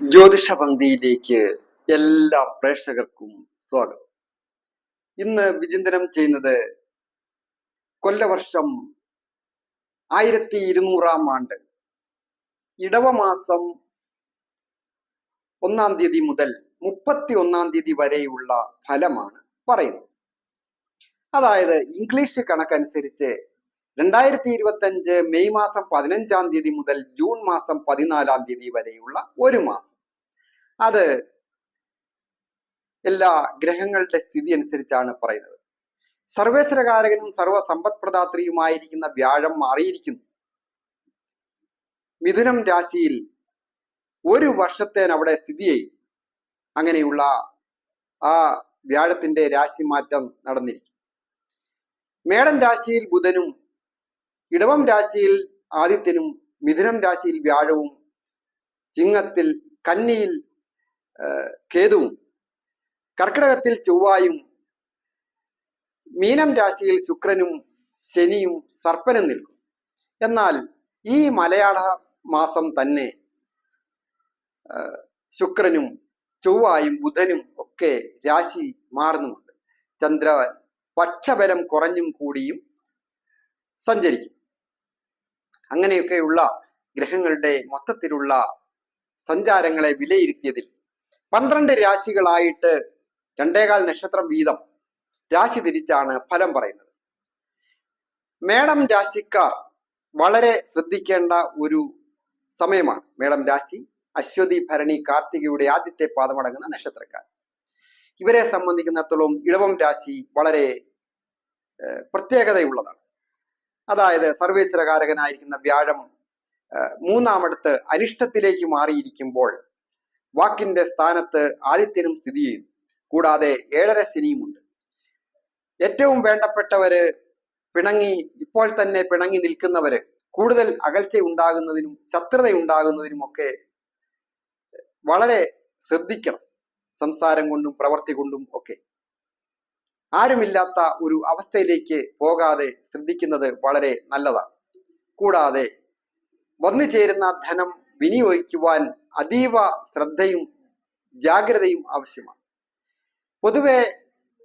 ജ്യോതിഷ പങ്ക്തിയിലേക്ക് എല്ലാ പ്രേക്ഷകർക്കും സ്വാഗതം. ഇന്ന് വിചിന്തനം ചെയ്യുന്നത് കൊല്ലവർഷം ആയിരത്തി ഇരുന്നൂറാം ആണ്ട് ഇടവമാസം ഒന്നാം തീയതി മുതൽ മുപ്പത്തി ഒന്നാം തീയതി വരെയുള്ള ഫലമാണ് പറയുന്നത്. അതായത് ഇംഗ്ലീഷ് കണക്കനുസരിച്ച് രണ്ടായിരത്തി ഇരുപത്തി അഞ്ച് മെയ് മാസം പതിനഞ്ചാം തീയതി മുതൽ ജൂൺ മാസം പതിനാലാം തീയതി വരെയുള്ള ഒരു മാസം. അത് എല്ലാ ഗ്രഹങ്ങളുടെ സ്ഥിതി അനുസരിച്ചാണ് പറയുന്നത്. സർവേശ്വരകാരകനും സർവ സമ്പത്പ്രദാത്രിയുമായിരിക്കുന്ന വ്യാഴം മാറിയിരിക്കുന്നു. മിഥുനം രാശിയിൽ ഒരു വർഷത്തേനവിടെ സ്ഥിതി ചെയ്യും. അങ്ങനെയുള്ള ആ വ്യാഴത്തിന്റെ രാശി മാറ്റം നടന്നിരിക്കും. മേടം രാശിയിൽ ബുധനും ഇടവം രാശിയിൽ ആദിത്യനും മിഥുനം രാശിയിൽ വ്യാഴവും ചിങ്ങത്തിൽ കന്നിയിൽ കേതുവും കർക്കിടകത്തിൽ ചൊവ്വായും മീനം രാശിയിൽ ശുക്രനും ശനിയും സർപ്പനും നിൽക്കും. എന്നാൽ ഈ മലയാള മാസം തന്നെ ശുക്രനും ചൊവ്വായും ബുധനും ഒക്കെ രാശി മാറുന്നുമുണ്ട്. ചന്ദ്ര പക്ഷബലം കുറഞ്ഞും കൂടിയും സഞ്ചരിക്കും. അങ്ങനെയൊക്കെയുള്ള ഗ്രഹങ്ങളുടെ മൊത്തത്തിലുള്ള സഞ്ചാരങ്ങളെ വിലയിരുത്തിയതിൽ പന്ത്രണ്ട് രാശികളായിട്ട് രണ്ടേകാൽ നക്ഷത്രം വീതം രാശി തിരിച്ചാണ് ഫലം പറയുന്നത്. മേടം രാശിക്കാർ വളരെ ശ്രദ്ധിക്കേണ്ട ഒരു സമയമാണ്. മേടം രാശി അശ്വതി ഭരണി കാർത്തികയുടെ ആദ്യത്തെ പാദമടങ്ങുന്ന നക്ഷത്രക്കാർ. ഇവരെ സംബന്ധിക്കുന്നിടത്തോളം ഇടവം രാശി വളരെ പ്രത്യേകതയുള്ളതാണ്. അതായത് സർവേശ്വരകാരകനായിരിക്കുന്ന വ്യാഴം മൂന്നാമടുത്ത് അനിഷ്ടത്തിലേക്ക് മാറിയിരിക്കുമ്പോൾ വാക്കിന്റെ സ്ഥാനത്ത് ആദിത്യനും സ്ഥിതി ചെയ്യും. കൂടാതെ ഏഴര ശനിയുമുണ്ട്. ഏറ്റവും വേണ്ടപ്പെട്ടവര് പിണങ്ങി ഇപ്പോൾ തന്നെ പിണങ്ങി നിൽക്കുന്നവര് കൂടുതൽ അകൽച്ച ഉണ്ടാകുന്നതിനും ശത്രുത ഉണ്ടാകുന്നതിനും ഒക്കെ വളരെ ശ്രദ്ധിക്കണം. സംസാരം കൊണ്ടും പ്രവർത്തി കൊണ്ടും ഒക്കെ. ആരുമില്ലാത്ത ഒരു അവസ്ഥയിലേക്ക് പോകാതെ ശ്രദ്ധിക്കുന്നത് വളരെ നല്ലതാണ്. കൂടാതെ വന്നു ചേരുന്ന ധനം വിനിയോഗിക്കുവാൻ അതീവ ശ്രദ്ധയും ജാഗ്രതയും ആവശ്യമാണ്. പൊതുവെ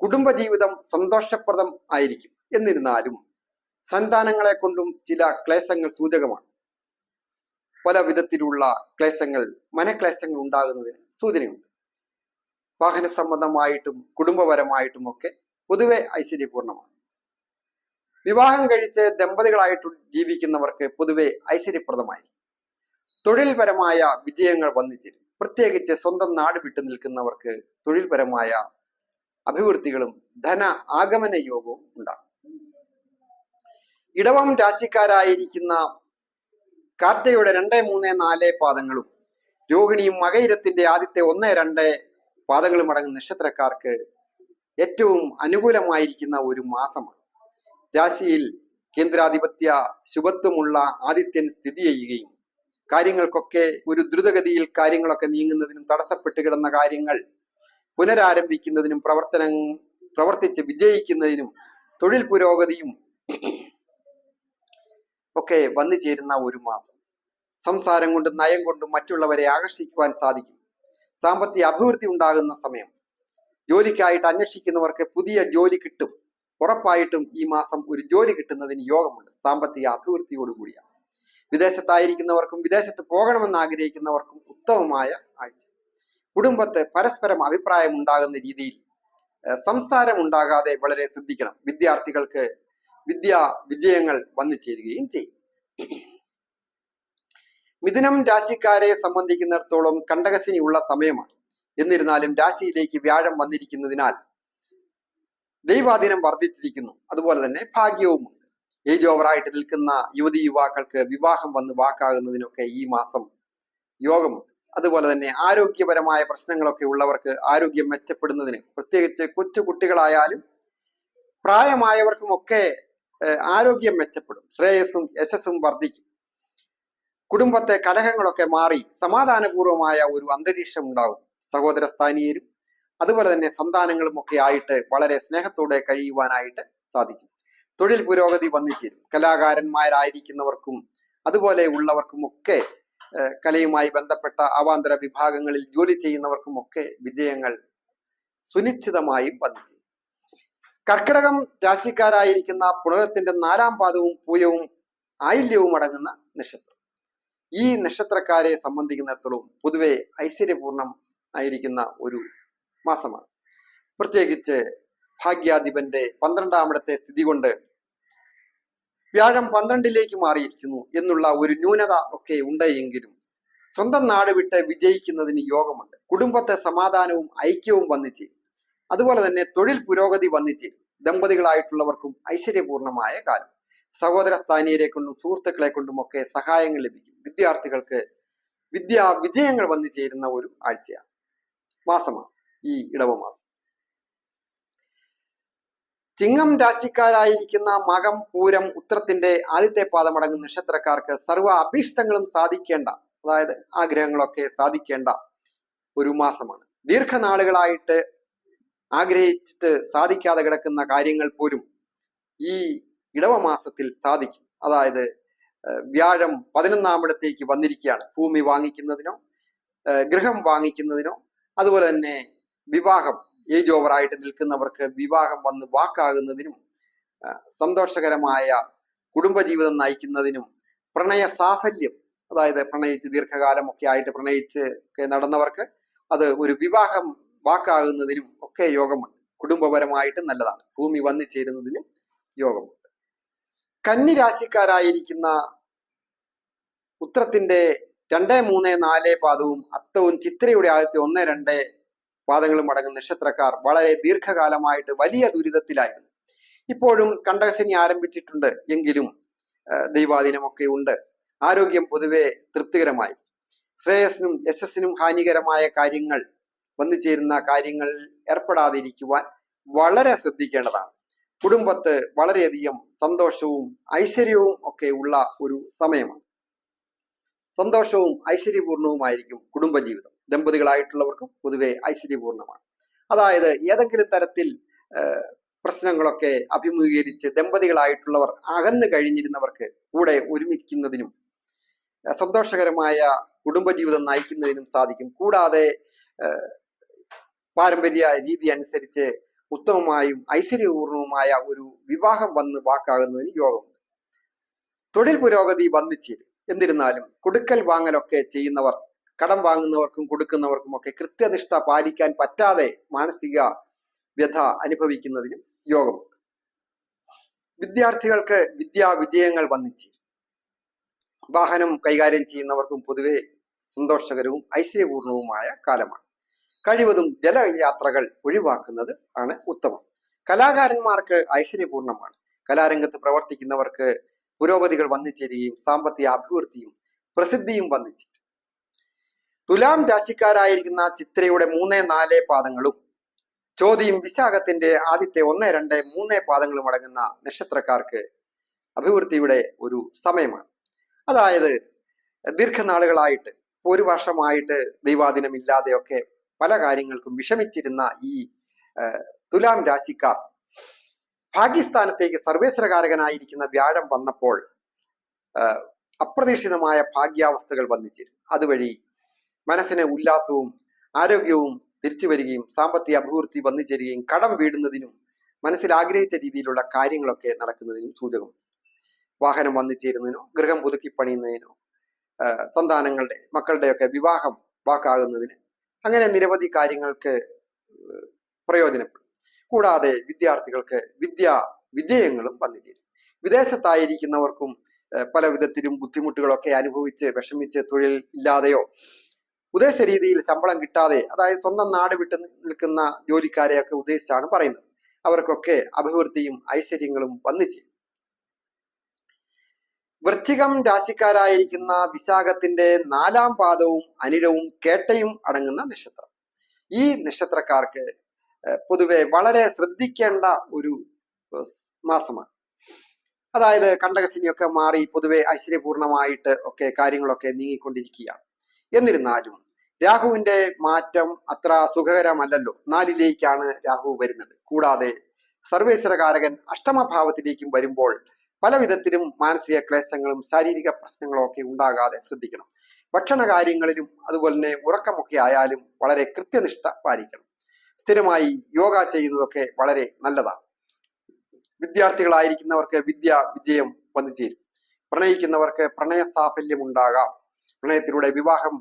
കുടുംബജീവിതം സന്തോഷപ്രദം ആയിരിക്കും. എന്നിരുന്നാലും സന്താനങ്ങളെ കൊണ്ടും ചില ക്ലേശങ്ങൾ സൂചകമാണ്. പല വിധത്തിലുള്ള ക്ലേശങ്ങൾ മനക്ലേശങ്ങൾ ഉണ്ടാകുന്നതിന് സൂചനയുണ്ട്. വാഹന സംബന്ധമായിട്ടും കുടുംബപരമായിട്ടും ഒക്കെ പൊതുവെ ഐശ്വര്യപൂർണമാണ്. വിവാഹം കഴിച്ച് ദമ്പതികളായിട്ട് ജീവിക്കുന്നവർക്ക് പൊതുവെ ഐശ്വര്യപ്രദമായി. തൊഴിൽപരമായ വിജയങ്ങൾ വന്നു പ്രത്യേകിച്ച് സ്വന്തം നാട് വിട്ടു നിൽക്കുന്നവർക്ക് തൊഴിൽപരമായ അഭിവൃദ്ധികളും ധന ആഗമന യോഗവും ഉണ്ടാകും. ഇടവം രാശിക്കാരായിരിക്കുന്ന കാർത്തയുടെ രണ്ട് മൂന്ന് നാല് പാദങ്ങളും രോഹിണിയും മകയിരത്തിന്റെ ആദ്യത്തെ ഒന്ന് രണ്ട് പാദങ്ങളും അടങ്ങുന്ന നക്ഷത്രക്കാർക്ക് ഏറ്റവും അനുകൂലമായിരിക്കുന്ന ഒരു മാസമാണ്. രാശിയിൽ കേന്ദ്രാധിപത്യ ശുഭത്വമുള്ള ആദിത്യൻ സ്ഥിതി ചെയ്യുകയും കാര്യങ്ങൾക്കൊക്കെ ഒരു ദ്രുതഗതിയിൽ കാര്യങ്ങളൊക്കെ നീങ്ങുന്നതിനും തടസ്സപ്പെട്ട് കിടന്ന കാര്യങ്ങൾ പുനരാരംഭിക്കുന്നതിനും പ്രവർത്തന പ്രവർത്തിച്ച് വിജയിക്കുന്നതിനും തൊഴിൽ പുരോഗതിയും ഒക്കെ വന്നു ചേരുന്ന ഒരു മാസം. സംസാരം കൊണ്ടും നയം കൊണ്ടും മറ്റുള്ളവരെ ആകർഷിക്കുവാൻ സാധിക്കും. സാമ്പത്തിക അഭിവൃദ്ധി ഉണ്ടാകുന്ന സമയം. ജോലിക്കായിട്ട് അന്വേഷിക്കുന്നവർക്ക് പുതിയ ജോലി കിട്ടും. ഉറപ്പായിട്ടും ഈ മാസം ഒരു ജോലി കിട്ടുന്നതിന് യോഗമുണ്ട്. സാമ്പത്തിക അഭിവൃദ്ധിയോടുകൂടിയാണ് വിദേശത്തായിരിക്കുന്നവർക്കും വിദേശത്ത് പോകണമെന്ന് ആഗ്രഹിക്കുന്നവർക്കും ഉത്തമമായ ആഴ്ച. കുടുംബത്തെ പരസ്പരം അഭിപ്രായം ഉണ്ടാകുന്ന രീതിയിൽ സംസാരം ഉണ്ടാകാതെ വളരെ ശ്രദ്ധിക്കണം. വിദ്യാർത്ഥികൾക്ക് വിദ്യാ വിജയങ്ങൾ വന്നു ചേരുകയും ചെയ്യും. മിഥുനം രാശിക്കാരെ സംബന്ധിക്കുന്നിടത്തോളം കണ്ടകശിനി ഉള്ള സമയമാണ്. എന്നിരുന്നാലും രാശിയിലേക്ക് വ്യാഴം വന്നിരിക്കുന്നതിനാൽ ദൈവാധീനം വർദ്ധിച്ചിരിക്കുന്നു. അതുപോലെ തന്നെ ഭാഗ്യവുമുണ്ട്. ഏജ് ഓവറായിട്ട് നിൽക്കുന്ന യുവതി യുവാക്കൾക്ക് വിവാഹം വന്ന് വാക്കാകുന്നതിനൊക്കെ ഈ മാസം യോഗമുണ്ട്. അതുപോലെ തന്നെ ആരോഗ്യപരമായ പ്രശ്നങ്ങളൊക്കെ ഉള്ളവർക്ക് ആരോഗ്യം മെച്ചപ്പെടുന്നതിന് പ്രത്യേകിച്ച് കൊച്ചു കുട്ടികളായാലും പ്രായമായവർക്കും ഒക്കെ ആരോഗ്യം മെച്ചപ്പെടും. ശ്രേയസ്സും യശസ്സും വർദ്ധിക്കും. കുടുംബത്തെ കലഹങ്ങളൊക്കെ മാറി സമാധാനപൂർവമായ ഒരു അന്തരീക്ഷം ഉണ്ടാകും സഹോദര സ്ഥാനീയരും അതുപോലെ തന്നെ സന്താനങ്ങളും ഒക്കെ ആയിട്ട് വളരെ സ്നേഹത്തോടെ കഴിയുവാനായിട്ട് സാധിക്കും. തൊഴിൽ പുരോഗതി വന്നിച്ചേരും. കലാകാരന്മാരായിരിക്കുന്നവർക്കും അതുപോലെ ഉള്ളവർക്കും ഒക്കെ കലയുമായി ബന്ധപ്പെട്ട അവാന്തര വിഭാഗങ്ങളിൽ ജോലി ചെയ്യുന്നവർക്കും ഒക്കെ വിജയങ്ങൾ സുനിശ്ചിതമായും വന്നിച്ചേരും. ചേരും കർക്കിടകം രാശിക്കാരായിരിക്കുന്ന പുണരത്തിന്റെ നാലാം പാദവും പൂയവും ആയില്യവും അടങ്ങുന്ന നക്ഷത്രം. ഈ നക്ഷത്രക്കാരെ സംബന്ധിക്കുന്നിടത്തോളം പൊതുവെ ഐശ്വര്യപൂർണം ആയിരിക്കുന്ന ഒരു മാസമാണ്. പ്രത്യേകിച്ച് ഭാഗ്യാധിപന്റെ പന്ത്രണ്ടാമിടത്തെ സ്ഥിതി കൊണ്ട് വ്യാഴം പന്ത്രണ്ടിലേക്ക് മാറിയിരിക്കുന്നു എന്നുള്ള ഒരു ന്യൂനത ഒക്കെ ഉണ്ടെങ്കിലും സ്വന്തം നാട് വിട്ട് വിജയിക്കുന്നതിന് യോഗമുണ്ട്. കുടുംബത്തെ സമാധാനവും ഐക്യവും വന്നിച്ചേരും അതുപോലെ തന്നെ തൊഴിൽ പുരോഗതി വന്നിച്ചേരും ദമ്പതികളായിട്ടുള്ളവർക്കും ഐശ്വര്യപൂർണമായ കാലം. സഹോദര സ്ഥാനീയരെ കൊണ്ടും സുഹൃത്തുക്കളെ കൊണ്ടും ഒക്കെ സഹായങ്ങൾ ലഭിക്കും. വിദ്യാർത്ഥികൾക്ക് വിദ്യാ വിജയങ്ങൾ വന്നു ചേരുന്ന ഒരു ആഴ്ചയാണ്. മാസമാണ് ഈ ഇടവ മാസം ചിങ്ങം രാശിക്കാരായിരിക്കുന്ന മകം പൂരം ഉത്രത്തിന്റെ ആദ്യത്തെ പാദമടങ്ങുന്ന നക്ഷത്രക്കാർക്ക് സർവ അഭീഷ്ടങ്ങളും സാധിക്കേണ്ട അതായത് ആഗ്രഹങ്ങളൊക്കെ സാധിക്കേണ്ട ഒരു മാസമാണ്. ദീർഘനാളുകളായിട്ട് ആഗ്രഹിച്ചിട്ട് സാധിക്കാതെ കിടക്കുന്ന കാര്യങ്ങൾ പോലും ഈ ഇടവ മാസത്തിൽ സാധിക്കും. അതായത് വ്യാഴം പതിനൊന്നാം ഇടത്തേക്ക് വന്നിരിക്കുകയാണ്. ഭൂമി വാങ്ങിക്കുന്നതിനോ ഗൃഹം വാങ്ങിക്കുന്നതിനോ അതുപോലെ തന്നെ വിവാഹം. ഏജ് ഓവറായിട്ട് നിൽക്കുന്നവർക്ക് വിവാഹം വന്ന് വാക്കാകുന്നതിനും സന്തോഷകരമായ കുടുംബജീവിതം നയിക്കുന്നതിനും പ്രണയ സാഫല്യം അതായത് പ്രണയിച്ച് ദീർഘകാലം ഒക്കെ ആയിട്ട് പ്രണയിച്ച് ഒക്കെ നടന്നവർക്ക് അത് ഒരു വിവാഹം വാക്കാകുന്നതിനും ഒക്കെ യോഗമുണ്ട്. കുടുംബപരമായിട്ട് നല്ലതാണ്. ഭൂമി വന്നു ചേരുന്നതിനും യോഗമുണ്ട്. കന്നി രാശിക്കാരായിരിക്കുന്ന ഉത്രത്തിന്റെ രണ്ട് മൂന്ന് നാല് പാദവും അത്തവും ചിത്രയുടെ ആദ്യത്തെ ഒന്ന് രണ്ട് പാദങ്ങളും അടങ്ങുന്ന നക്ഷത്രക്കാർ വളരെ ദീർഘകാലമായിട്ട് വലിയ ദുരിതത്തിലായിരുന്നു. ഇപ്പോഴും കണ്ടകശനി ആരംഭിച്ചിട്ടുണ്ട് എങ്കിലും ദൈവാധീനമൊക്കെ ഉണ്ട്. ആരോഗ്യം പൊതുവെ തൃപ്തികരമായി. ശ്രേയസിനും യശസ്സിനും ഹാനികരമായ കാര്യങ്ങൾ വന്നു ചേരുന്ന കാര്യങ്ങളിൽ ഏർപ്പെടാതിരിക്കുവാൻ വളരെ ശ്രദ്ധിക്കേണ്ടതാണ്. കുടുംബത്ത് വളരെയധികം സന്തോഷവും ഐശ്വര്യവും ഒക്കെ ഉള്ള ഒരു സമയമാണ്. സന്തോഷവും ഐശ്വര്യപൂർണവുമായിരിക്കും കുടുംബജീവിതം. ദമ്പതികളായിട്ടുള്ളവർക്കും പൊതുവെ ഐശ്വര്യപൂർണമാണ്. അതായത് ഏതെങ്കിലും തരത്തിൽ പ്രശ്നങ്ങളൊക്കെ അഭിമുഖീകരിച്ച് ദമ്പതികളായിട്ടുള്ളവർ അകന്നു കഴിഞ്ഞിരുന്നവർക്ക് കൂടെ ഒരുമിക്കുന്നതിനും സന്തോഷകരമായ കുടുംബജീവിതം നയിക്കുന്നതിനും സാധിക്കും. കൂടാതെ പാരമ്പര്യ രീതി അനുസരിച്ച് ഉത്തമമായും ഐശ്വര്യപൂർണവുമായ ഒരു വിവാഹം വന്ന് വാക്കാകുന്നതിന് യോഗമുണ്ട്. തൊഴിൽ പുരോഗതി വന്നിച്ചേരും എന്നിരുന്നാലും കൊടുക്കൽ വാങ്ങലൊക്കെ ചെയ്യുന്നവർ കടം വാങ്ങുന്നവർക്കും കൊടുക്കുന്നവർക്കും ഒക്കെ കൃത്യനിഷ്ഠ പാലിക്കാൻ പറ്റാതെ മാനസിക വ്യഥ അനുഭവിക്കുന്നതിനും യോഗമുണ്ട് വിദ്യാർത്ഥികൾക്ക് വിദ്യാ വിജയങ്ങൾ വന്നിച്ചേരും വാഹനം കൈകാര്യം ചെയ്യുന്നവർക്കും പൊതുവെ സന്തോഷകരവും ഐശ്വര്യപൂർണവുമായ കാലമാണ്. കഴിവതും ജലയാത്രകൾ ഒഴിവാക്കുന്നത് ആണ് ഉത്തമം. കലാകാരന്മാർക്ക് ഐശ്വര്യപൂർണമാണ്. കലാരംഗത്ത് പ്രവർത്തിക്കുന്നവർക്ക് പുരോഗതികൾ വന്നു ചേരുകയും സാമ്പത്തിക അഭിവൃദ്ധിയും പ്രസിദ്ധിയും വന്നു ചേരും തുലാം രാശിക്കാരായിരിക്കുന്ന ചിത്രയുടെ മൂന്ന് നാല് പാദങ്ങളും ചോദ്യം വിശാഖത്തിന്റെ ആദ്യത്തെ ഒന്ന് രണ്ട് മൂന്ന് പാദങ്ങളും അടങ്ങുന്ന നക്ഷത്രക്കാർക്ക് അഭിവൃദ്ധിയുടെ ഒരു സമയമാണ്. അതായത് ദീർഘനാളുകളായിട്ട് ഒരു വർഷമായിട്ട് ദൈവാദിനം ഇല്ലാതെയൊക്കെ പല കാര്യങ്ങൾക്കും വിഷമിച്ചിരുന്ന ഈ തുലാം രാശിക്കാർ ഭാഗ്യസ്ഥാനത്തേക്ക് സർവേശ്വരകാരകനായിരിക്കുന്ന വ്യാഴം വന്നപ്പോൾ അപ്രതീക്ഷിതമായ ഭാഗ്യാവസ്ഥകൾ വന്നു ചേരും അതുവഴി മനസ്സിന് ഉല്ലാസവും ആരോഗ്യവും തിരിച്ചു വരികയും സാമ്പത്തിക അഭിവൃദ്ധി വന്നു ചേരുകയും കടം വീടുന്നതിനും മനസ്സിൽ ആഗ്രഹിച്ച രീതിയിലുള്ള കാര്യങ്ങളൊക്കെ നടക്കുന്നതിനും സൂചകം. വാഹനം വന്നു ചേരുന്നതിനോ ഗൃഹം പുതുക്കി പണിയുന്നതിനോ സന്താനങ്ങളുടെ മക്കളുടെയൊക്കെ വിവാഹം വാക്കാകുന്നതിന് അങ്ങനെ നിരവധി കാര്യങ്ങൾക്ക് പ്രയോജനപ്പെടും. കൂടാതെ വിദ്യാർത്ഥികൾക്ക് വിദ്യാ വിജയങ്ങളും വന്നു ചേരും വിദേശത്തായിരിക്കുന്നവർക്കും പല വിധത്തിലും ബുദ്ധിമുട്ടുകളൊക്കെ അനുഭവിച്ച് വിഷമിച്ച് തൊഴിൽ ഇല്ലാതെയോ ഉദ്ദേശ രീതിയിൽ ശമ്പളം കിട്ടാതെ അതായത് സ്വന്തം നാട് വിട്ട് നിൽക്കുന്ന ജോലിക്കാരെയൊക്കെ ഉദ്ദേശിച്ചാണ് പറയുന്നത്. അവർക്കൊക്കെ അഭിവൃദ്ധിയും ഐശ്വര്യങ്ങളും വന്നു ചേരും വൃശ്ചികം രാശിക്കാരായിരിക്കുന്ന വിശാഖത്തിന്റെ നാലാം പാദവും അനിലവും കേട്ടയും അടങ്ങുന്ന നക്ഷത്രം. ഈ നക്ഷത്രക്കാർക്ക് പൊതുവെ വളരെ ശ്രദ്ധിക്കേണ്ട ഒരു മാസമാണ്. അതായത് കണ്ടകസിനിയൊക്കെ മാറി പൊതുവെ ഐശ്വര്യപൂർണമായിട്ട് ഒക്കെ കാര്യങ്ങളൊക്കെ നീങ്ങിക്കൊണ്ടിരിക്കുകയാണ്. എന്നിരുന്നാലും രാഹുവിന്റെ മാറ്റം അത്ര സുഖകരമല്ലല്ലോ. നാലിലേക്കാണ് രാഹു വരുന്നത്. കൂടാതെ സർവേശ്വരകാരകൻ അഷ്ടമഭാവത്തിലേക്കും വരുമ്പോൾ പല വിധത്തിലും മാനസിക ക്ലേശങ്ങളും ശാരീരിക പ്രശ്നങ്ങളും ഒക്കെ ഉണ്ടാകാതെ ശ്രദ്ധിക്കണം. ഭക്ഷണ കാര്യങ്ങളിലും അതുപോലെ തന്നെ ഉറക്കമൊക്കെ ആയാലും വളരെ കൃത്യനിഷ്ഠ പാലിക്കണം. സ്ഥിരമായി യോഗ ചെയ്യുന്നതൊക്കെ വളരെ നല്ലതാണ്. വിദ്യാർത്ഥികളായിരിക്കുന്നവർക്ക് വിദ്യ വിജയം വന്നു ചേരും പ്രണയിക്കുന്നവർക്ക് പ്രണയ സാഫല്യം ഉണ്ടാകാം. പ്രണയത്തിലൂടെ വിവാഹം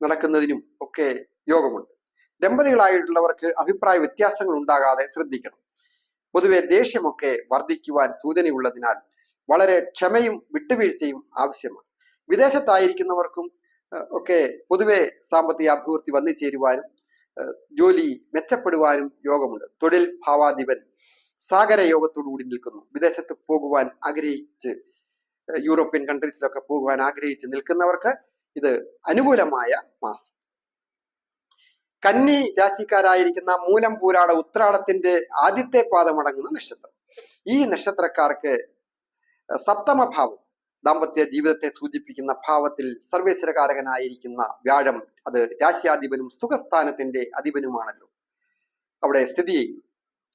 നടക്കുന്നതിനും ഒക്കെ യോഗമുണ്ട്. ദമ്പതികളായിട്ടുള്ളവർക്ക് അഭിപ്രായ വ്യത്യാസങ്ങൾ ഉണ്ടാകാതെ ശ്രദ്ധിക്കണം. പൊതുവെ ദേഷ്യമൊക്കെ വർദ്ധിക്കുവാൻ സൂചനയുള്ളതിനാൽ വളരെ ക്ഷമയും വിട്ടുവീഴ്ചയും ആവശ്യമാണ്. വിദേശത്തായിരിക്കുന്നവർക്കും ഒക്കെ പൊതുവെ സാമ്പത്തിക അഭിവൃദ്ധി വന്നു ചേരുവാനും ജോലി മെച്ചപ്പെടുവാനും യോഗമുണ്ട്. തൊഴിൽ ഭാവാധിപൻ സാഗര യോഗത്തോടുകൂടി നിൽക്കുന്നു. വിദേശത്ത് പോകുവാൻ ആഗ്രഹിച്ച് യൂറോപ്യൻ കൺട്രീസിലൊക്കെ പോകുവാൻ ആഗ്രഹിച്ച് നിൽക്കുന്നവർക്ക് ഇത് അനുകൂലമായ മാസം. കന്നി രാശിക്കാരായിരിക്കുന്ന മൂലം പൂരാട ഉത്രാടത്തിന്റെ ആദ്യത്തെ പാദമടങ്ങുന്ന നക്ഷത്രം. ഈ നക്ഷത്രക്കാർക്ക് സപ്തമ ഭാവം ദാമ്പത്യ ജീവിതത്തെ സൂചിപ്പിക്കുന്ന ഭാവത്തിൽ സർവേശ്വരകാരകനായിരിക്കുന്ന വ്യാഴം അത് രാശ്യാധിപനും സുഖസ്ഥാനത്തിന്റെ അധിപനുമാണല്ലോ. അവിടെ സ്ഥിതി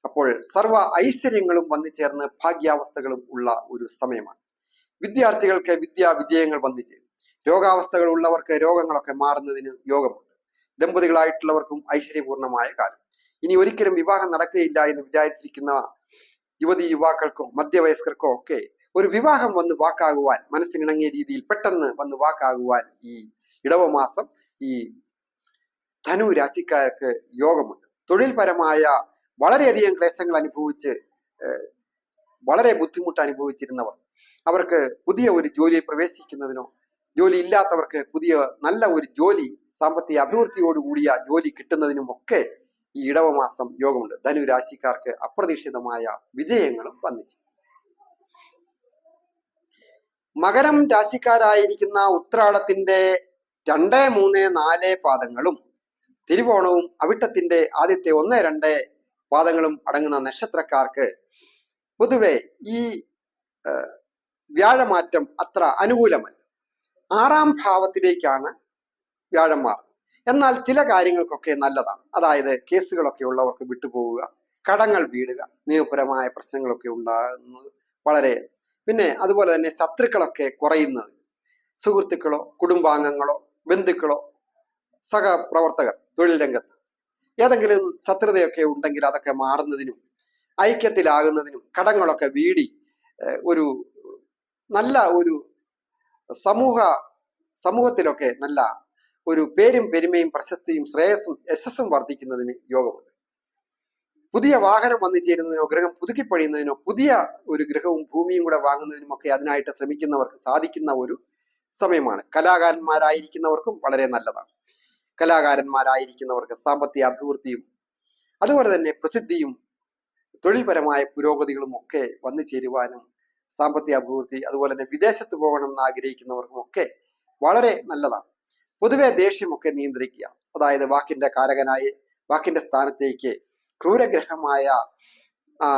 അപ്പോൾ സർവ ഐശ്വര്യങ്ങളും വന്നു ചേർന്ന് ഭാഗ്യാവസ്ഥകളും ഉള്ള ഒരു സമയമാണ്. വിദ്യാർത്ഥികൾക്ക് വിദ്യാ വിജയങ്ങൾ വന്നു ചേരും രോഗാവസ്ഥകൾ ഉള്ളവർക്ക് രോഗങ്ങളൊക്കെ മാറുന്നതിന് യോഗമുണ്ട്. ദമ്പതികളായിട്ടുള്ളവർക്കും ഐശ്വര്യപൂർണമായ കാലം. ഇനി ഒരിക്കലും വിവാഹം നടക്കുകയില്ല എന്ന് വിചാരിച്ചിരിക്കുന്ന യുവതി യുവാക്കൾക്കോ മധ്യവയസ്കർക്കോ ഒക്കെ ഒരു വിവാഹം വന്ന് വാക്കാകുവാൻ മനസ്സിനിണങ്ങിയ രീതിയിൽ പെട്ടെന്ന് വന്ന് വാക്കാകുവാൻ ഈ ഇടവമാസം ഈ ധനു രാശിക്കാർക്ക് യോഗമുണ്ട്. തൊഴിൽപരമായ വളരെയധികം ക്ലേശങ്ങൾ അനുഭവിച്ച് വളരെ ബുദ്ധിമുട്ട് അനുഭവിച്ചിരുന്നവർ അവർക്ക് പുതിയ ഒരു ജോലിയിൽ പ്രവേശിക്കുന്നതിനോ ജോലി ഇല്ലാത്തവർക്ക് പുതിയ നല്ല ഒരു ജോലി സാമ്പത്തിക അഭിവൃദ്ധിയോടുകൂടിയ ജോലി കിട്ടുന്നതിനും ഒക്കെ ഈ ഇടവമാസം യോഗമുണ്ട്. ധനുരാശിക്കാർക്ക് അപ്രതീക്ഷിതമായ വിജയങ്ങളും വന്നിച്ചു മകരം രാശിക്കാരായിരിക്കുന്ന ഉത്രാടത്തിന്റെ രണ്ട് മൂന്ന് നാല് പാദങ്ങളും തിരുവോണവും അവിട്ടത്തിന്റെ ആദ്യത്തെ ഒന്ന് രണ്ട് പാദങ്ങളും അടങ്ങുന്ന നക്ഷത്രക്കാർക്ക് പൊതുവെ ഈ വ്യാഴമാറ്റം അത്ര അനുകൂലമല്ല. ആറാം ഭാവത്തിലേക്കാണ് വ്യാഴം മാറുന്നത്. എന്നാൽ ചില കാര്യങ്ങൾക്കൊക്കെ നല്ലതാണ്. അതായത് കേസുകളൊക്കെ ഉള്ളവർക്ക് വിട്ടുപോവുക കടങ്ങൾ വീടുക നിയമപരമായ പ്രശ്നങ്ങളൊക്കെ ഉണ്ടാകുന്നത് വളരെ പിന്നെ അതുപോലെ തന്നെ ശത്രുക്കളൊക്കെ കുറയുന്നത്. സുഹൃത്തുക്കളോ കുടുംബാംഗങ്ങളോ ബന്ധുക്കളോ സഹപ്രവർത്തകർ തൊഴിൽ രംഗത്ത് ഏതെങ്കിലും ശത്രുതയൊക്കെ ഉണ്ടെങ്കിൽ അതൊക്കെ മാറുന്നതിനും ഐക്യത്തിലാകുന്നതിനും കടങ്ങളൊക്കെ വീടി ഒരു നല്ല ഒരു സമൂഹ സമൂഹത്തിലൊക്കെ നല്ല ഒരു പേരും പെരുമയും പ്രശസ്തിയും ശ്രേയസും യശസ്സും വർദ്ധിക്കുന്നതിന് യോഗമുണ്ട്. പുതിയ വാഹനം വന്നു ചേരുന്നതിനോ ഗ്രഹം പുതുക്കി പണിയുന്നതിനോ പുതിയ ഒരു ഗ്രഹവും ഭൂമിയും കൂടെ വാങ്ങുന്നതിനും ഒക്കെ അതിനായിട്ട് ശ്രമിക്കുന്നവർക്ക് സാധിക്കുന്ന ഒരു സമയമാണ്. കലാകാരന്മാരായിരിക്കുന്നവർക്കും വളരെ നല്ലതാണ്. കലാകാരന്മാരായിരിക്കുന്നവർക്ക് സാമ്പത്തിക അഭിവൃദ്ധിയും അതുപോലെ തന്നെ പ്രസിദ്ധിയും തൊഴിൽപരമായ പുരോഗതികളും ഒക്കെ വന്നു ചേരുവാനും സാമ്പത്തിക അഭിവൃദ്ധി അതുപോലെ തന്നെ വിദേശത്ത് പോകണം എന്ന് ആഗ്രഹിക്കുന്നവർക്കും ഒക്കെ വളരെ നല്ലതാണ്. പൊതുവെ ദേഷ്യമൊക്കെ നിയന്ത്രിക്കുക. അതായത് വാക്കിന്റെ കാരകനായി വാക്കിന്റെ സ്ഥാനത്തേക്ക് ക്രൂരഗ്രഹമായ ആ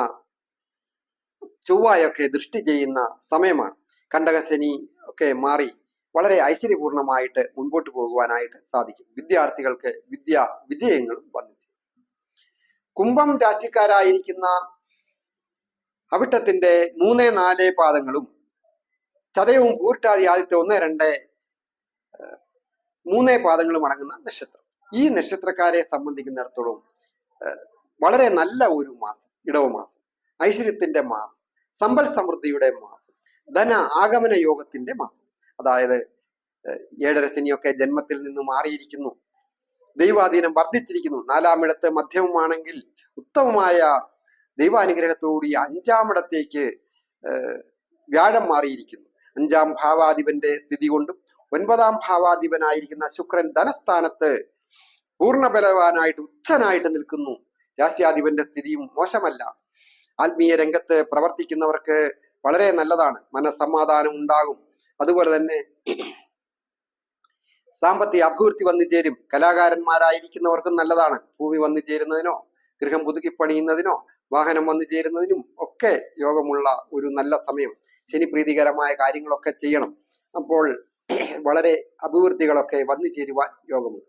ചൊവ്വായൊക്കെ ദൃഷ്ടി ചെയ്യുന്ന സമയമാണ്. കണ്ടകശനി ഒക്കെ മാറി വളരെ ഐശ്വര്യപൂർണമായിട്ട് മുൻപോട്ട് പോകുവാനായിട്ട് സാധിക്കും. വിദ്യാർത്ഥികൾക്ക് വിദ്യ വിജയങ്ങളും വന്നു. കുംഭം രാശിക്കാരായിരിക്കുന്ന അവിട്ടത്തിന്റെ മൂന്ന് നാല് പാദങ്ങളും ചതയവും പൂർട്ടാതി ആദ്യത്തെ ഒന്ന് രണ്ട് മൂന്നേ പാദങ്ങളും അടങ്ങുന്ന നക്ഷത്രം. ഈ നക്ഷത്രക്കാരെ സംബന്ധിക്കുന്നിടത്തോളം വളരെ നല്ല ഒരു മാസം ഇടവ മാസം. ഐശ്വര്യത്തിന്റെ മാസം സമ്പൽ സമൃദ്ധിയുടെ മാസം ധന ആഗമന യോഗത്തിന്റെ മാസം. അതായത് ഏഴര ശനിയൊക്കെ ജന്മത്തിൽ നിന്ന് മാറിയിരിക്കുന്നു. ദൈവാധീനം വർദ്ധിച്ചിരിക്കുന്നു. നാലാമിടത്ത് മധ്യമമാണെങ്കിൽ ഉത്തമമായ ദൈവാനുഗ്രഹത്തോടുകൂടി അഞ്ചാമിടത്തേക്ക് വ്യാഴം മാറിയിരിക്കുന്നു. അഞ്ചാം ഭാവാധിപന്റെ സ്ഥിതി കൊണ്ടും ഒൻപതാം ഭാവാധിപനായിരിക്കുന്ന ശുക്രൻ ധനസ്ഥാനത്ത് പൂർണബലവാനായിട്ട് ഉച്ചനായിട്ട് നിൽക്കുന്നു. രാശ്യാധിപന്റെ സ്ഥിതിയും മോശമല്ല. ആത്മീയ രംഗത്ത് പ്രവർത്തിക്കുന്നവർക്ക് വളരെ നല്ലതാണ്. മനസ്സമാധാനം ഉണ്ടാകും. അതുപോലെ തന്നെ സാമ്പത്തിക അഭിവൃദ്ധി വന്നു ചേരും. കലാകാരന്മാരായിരിക്കുന്നവർക്കും നല്ലതാണ്. ഭൂമി വന്നു ചേരുന്നതിനോ ഗൃഹം പുതുക്കി പണിയുന്നതിനോ വാഹനം വന്നു ചേരുന്നതിനും ഒക്കെ യോഗമുള്ള ഒരു നല്ല സമയം. ശനി പ്രീതികരമായ കാര്യങ്ങളൊക്കെ ചെയ്യണം. അപ്പോൾ വളരെ അഭിവൃദ്ധികളൊക്കെ വന്നു ചേരുവാൻ യോഗമുണ്ട്.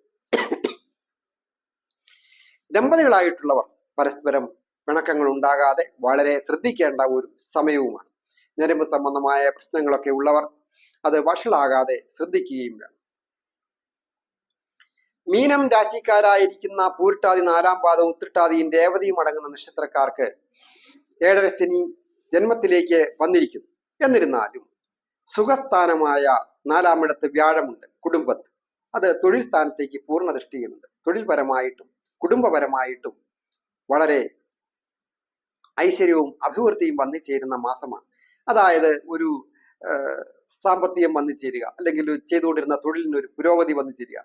ദമ്പതികളായിട്ടുള്ളവർ പരസ്പരം പിണക്കങ്ങൾ ഉണ്ടാകാതെ വളരെ ശ്രദ്ധിക്കേണ്ട ഒരു സമയവുമാണ്. ഞരമ്പ് സംബന്ധമായ പ്രശ്നങ്ങളൊക്കെ ഉള്ളവർ അത് വഷളാകാതെ ശ്രദ്ധിക്കുകയും വേണം. മീനം രാശിക്കാരായിരിക്കുന്ന പൂരിട്ടാതി നാലാം പാദവും ഉത്രട്ടാതിയും രേവതിയും അടങ്ങുന്ന നക്ഷത്രക്കാർക്ക് ഏഴര ശനി ജന്മത്തിലേക്ക് വന്നിരിക്കുന്നു. എന്നിരുന്നാലും സുഖസ്ഥാനമായ നാലാമിടത്ത് വ്യാഴമുണ്ട് കുടുംബത്ത്. അത് തൊഴിൽ സ്ഥാനത്തേക്ക് പൂർണ ദൃഷ്ടി ചെയ്യുന്നുണ്ട്. തൊഴിൽപരമായിട്ടും കുടുംബപരമായിട്ടും വളരെ ഐശ്വര്യവും അഭിവൃദ്ധിയും വന്നു ചേരുന്ന മാസമാണ്. അതായത് ഒരു സാമ്പത്തികം വന്നു ചേരുക അല്ലെങ്കിൽ ചെയ്തുകൊണ്ടിരുന്ന തൊഴിലിന് ഒരു പുരോഗതി വന്നു ചേരുക.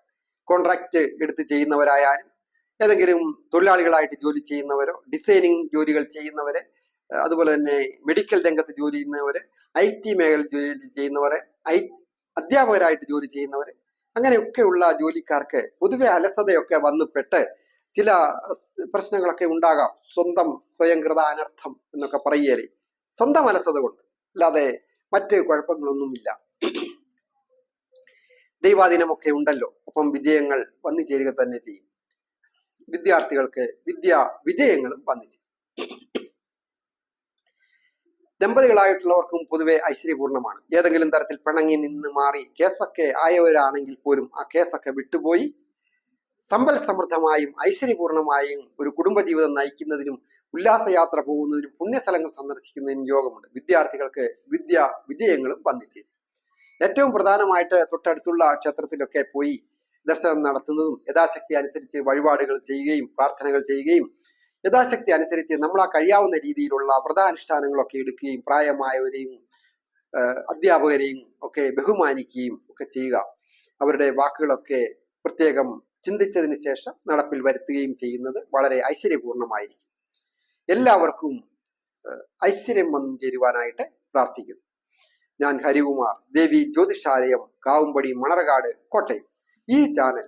കോൺട്രാക്ട് എടുത്ത് ചെയ്യുന്നവരായാലും ഏതെങ്കിലും തൊഴിലാളികളായിട്ട് ജോലി ചെയ്യുന്നവരോ ഡിസൈനിങ് ജോലികൾ ചെയ്യുന്നവരെ അതുപോലെ തന്നെ മെഡിക്കൽ രംഗത്ത് ജോലി ചെയ്യുന്നവരെ ഐ ടി മേഖല ജോലി ചെയ്യുന്നവരെ ഐ അധ്യാപകരായിട്ട് ജോലി ചെയ്യുന്നവര് അങ്ങനെയൊക്കെയുള്ള ജോലിക്കാർക്ക് പൊതുവെ അലസതയൊക്കെ വന്നു പെട്ട് ചില പ്രശ്നങ്ങളൊക്കെ ഉണ്ടാകാം. സ്വന്തം സ്വയംകൃത അനർത്ഥം എന്നൊക്കെ പറയുകയല്ലേ സ്വന്തം മനസ്സത് കൊണ്ട് അല്ലാതെ മറ്റ് കുഴപ്പങ്ങളൊന്നുമില്ല. ദൈവാധീനമൊക്കെ ഉണ്ടല്ലോ. അപ്പം വിജയങ്ങൾ വന്നു ചേരുക തന്നെ ചെയ്യും. വിദ്യാർത്ഥികൾക്ക് വിദ്യ വിജയങ്ങളും വന്നു ചെയ്യും ദമ്പതികളായിട്ടുള്ളവർക്കും പൊതുവെ ഐശ്വര്യപൂർണമാണ് ഏതെങ്കിലും തരത്തിൽ പിണങ്ങി നിന്ന് മാറി കേസൊക്കെ ആയവരാണെങ്കിൽ പോലും ആ കേസൊക്കെ വിട്ടുപോയി സമ്പൽ സമൃദ്ധമായും ഐശ്വര്യപൂർണമായും ഒരു കുടുംബജീവിതം നയിക്കുന്നതിനും ഉല്ലാസയാത്ര പോകുന്നതിനും പുണ്യസ്ഥലങ്ങൾ സന്ദർശിക്കുന്നതിനും യോഗമുണ്ട്. വിദ്യാർത്ഥികൾക്ക് വിദ്യ വിജയങ്ങളും വന്നിച്ചേരും ഏറ്റവും പ്രധാനമായിട്ട് തൊട്ടടുത്തുള്ള ക്ഷേത്രത്തിലൊക്കെ പോയി ദർശനം നടത്തുന്നതും യഥാശക്തി അനുസരിച്ച് വഴിപാടുകൾ ചെയ്യുകയും പ്രാർത്ഥനകൾ ചെയ്യുകയും യഥാശക്തി അനുസരിച്ച് നമ്മളാ കഴിയാവുന്ന രീതിയിലുള്ള വ്രതാനുഷ്ഠാനങ്ങളൊക്കെ എടുക്കുകയും പ്രായമായവരെയും അധ്യാപകരെയും ഒക്കെ ബഹുമാനിക്കുകയും ഒക്കെ ചെയ്യുക. അവരുടെ വാക്കുകളൊക്കെ പ്രത്യേകം ചിന്തിച്ചതിന് ശേഷം നടപ്പിൽ വരുത്തുകയും ചെയ്യുന്നത് വളരെ ഐശ്വര്യപൂർണമായിരിക്കും. എല്ലാവർക്കും ഐശ്വര്യം വന്നു ചേരുവാനായിട്ട് പ്രാർത്ഥിക്കുന്നു. ഞാൻ ഹരികുമാർ ദേവി ജ്യോതിഷാലയം കാവുംപടി മണർകാട് കോട്ടയം. ഈ ചാനൽ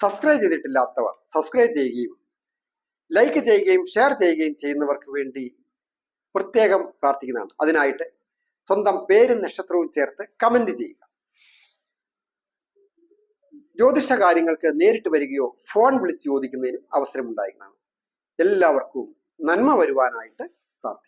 സബ്സ്ക്രൈബ് ചെയ്തിട്ടില്ലാത്തവർ സബ്സ്ക്രൈബ് ചെയ്യുകയും ലൈക്ക് ചെയ്യുകയും ഷെയർ ചെയ്യുകയും ചെയ്യുന്നവർക്ക് വേണ്ടി പ്രത്യേകം പ്രാർത്ഥിക്കുന്നതാണ്. അതിനായിട്ട് സ്വന്തം പേരും നക്ഷത്രവും ചേർത്ത് കമന്റ് ചെയ്യുക. ജ്യോതിഷ കാര്യങ്ങൾക്ക് നേരിട്ട് വരികയോ ഫോൺ വിളിച്ച് ചോദിക്കുന്നതിനും അവസരം ഉണ്ടായിരിക്കുന്നതാണ് എല്ലാവർക്കും നന്മ വരുവാനായിട്ട് പ്രാർത്ഥിക്കുന്നു